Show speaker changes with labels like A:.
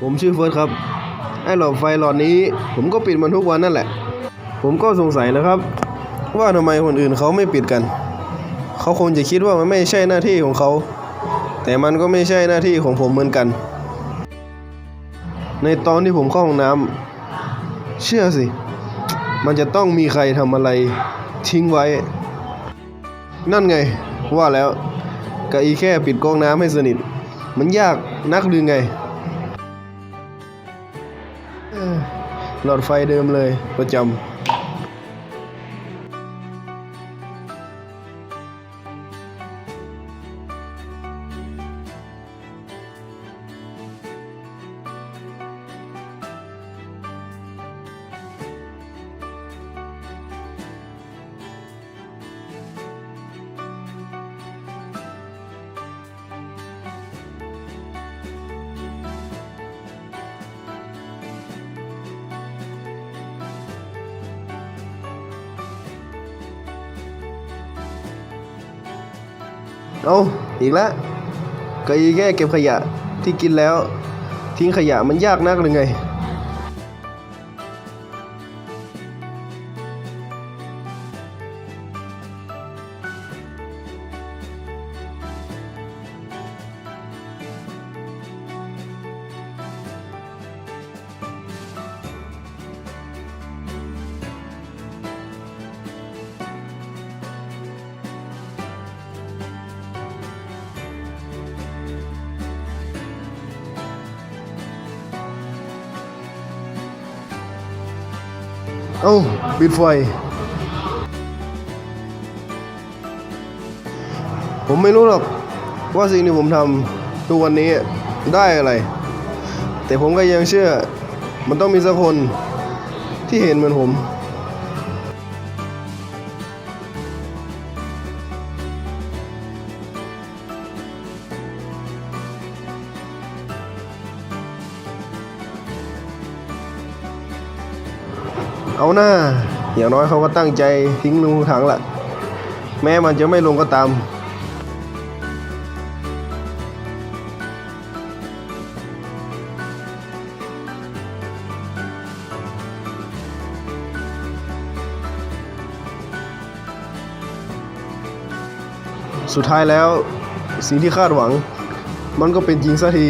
A: ผมชื่อเฟิร์สครับ ไอ้หลอดไฟหลอดนี้ ผมก็ปิดมันทุกวันนั่นแหละ ผมก็สงสัยนะครับ ว่าทำไมคนอื่นเขาไม่ปิดกัน เขาคงจะคิดว่ามันไม่ใช่หน้าที่ของเขา แต่มันก็ไม่ใช่หน้าที่ของผมเหมือนกัน ในตอนที่ผมเข้าห้องน้ำเชื่อสิ มันจะต้องมีใครทำอะไรทิ้งไว้ นั่นไงว่าแล้วกะอีแค่ปิดก๊อกน้ำให้สนิท มันยากนักหรือไง หลอดไฟเดิมเลยประจำ เอาอีกแล้วก็อีแค่เก็บขยะที่กินแล้ว ทิ้งขยะมันยากนักหรือไง เอ้าปิดไฟ ผมไม่รู้หรอกว่าสิ่งที่ผมทำทุกวันนี้ได้อะไร แต่ผมก็ยังเชื่อ มันต้องมีสักคนที่เห็นเหมือนผม เอาหน้า อย่างน้อยเขาก็ตั้งใจทิ้งลงถังละแม้มันจะไม่ลงก็ตามสุดท้ายแล้วสิ่งที่คาดหวัง มันก็เป็นจริงสักที